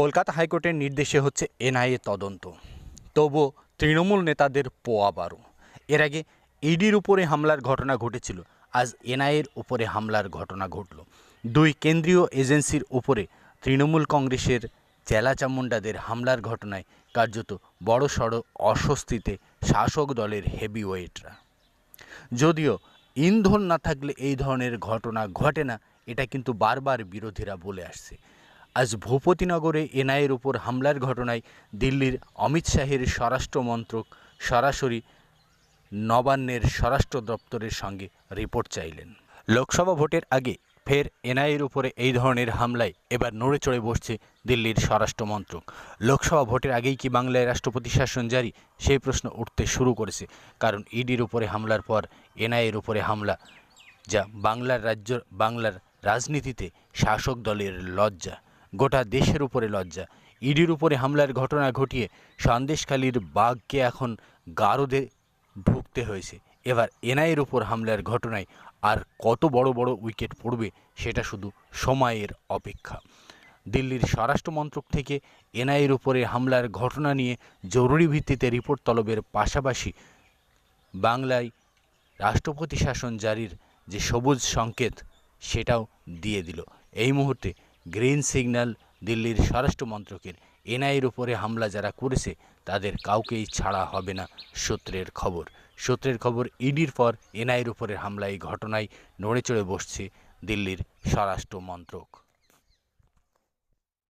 কলকাতা হাইকোর্টের নির্দেশে হচ্ছে এনআইএ তদন্ত। তবুও তৃণমূল নেতাদের পোয়া বারো। এর আগে ইডির উপরে হামলার ঘটনা ঘটেছিল। আজ এনআইএর উপরে হামলার ঘটনা ঘটল। দুই কেন্দ্রীয় এজেন্সির উপরে তৃণমূল কংগ্রেসের চেলা চামুন্ডাদের হামলার ঘটনায় কার্যত বড়সড় অস্বস্তিতে শাসক দলের হেভিওয়েটরা। যদিও ইন্ধন না থাকলে এই ধরনের ঘটনা ঘটে না, এটা কিন্তু বারবার বিরোধীরা বলে আসছে। আজ ভূপতিনগরে এনআইয়ের উপর হামলার ঘটনায় দিল্লির অমিত শাহের স্বরাষ্ট্রমন্ত্রক সরাসরি নবান্নের স্বরাষ্ট্র দপ্তরের সঙ্গে রিপোর্ট চাইলেন। লোকসভা ভোটের আগে ফের এনআইয়ের উপরে এই ধরনের হামলায় এবার নড়ে চড়ে বসছে দিল্লির স্বরাষ্ট্রমন্ত্রক লোকসভা ভোটের আগেই কি বাংলায় রাষ্ট্রপতি শাসন জারি? সেই প্রশ্ন উঠতে শুরু করেছে, কারণ ইডির উপরে হামলার পর এনআইয়ের উপরে হামলা, যা বাংলার রাজ্য, বাংলার রাজনীতিতে শাসক দলের লজ্জা। গোটা দেশের উপরে লজ্জা। ইডির উপরে হামলার ঘটনা ঘটিয়ে সন্দেশখালীর বাঘকে এখন গারদে ঢুকতে হয়েছে। এবার এনআইয়ের উপর হামলার ঘটনায় আর কত বড় বড় উইকেট পড়বে সেটা শুধু সময়ের অপেক্ষা। দিল্লির স্বরাষ্ট্র মন্ত্রক থেকে এনআইয়ের উপরে হামলার ঘটনা নিয়ে জরুরি ভিত্তিতে রিপোর্ট তলবের পাশাপাশি বাংলায় রাষ্ট্রপতি শাসন জারির যে সবুজ সংকেত সেটাও দিয়ে দিল। এই মুহূর্তে গ্রিন সিগন্যাল দিল্লির স্বরাষ্ট্রমন্ত্রকের এনআইয়ের উপরে হামলা যারা করেছে, তাদের কাউকেই ছাড়া হবে না সূত্রের খবর। সূত্রের খবর, ইডির পর এনআইয়ের উপরের হামলা। এই ঘটনায় নড়ে চড়ে বসছে দিল্লির স্বরাষ্ট্র মন্ত্রক।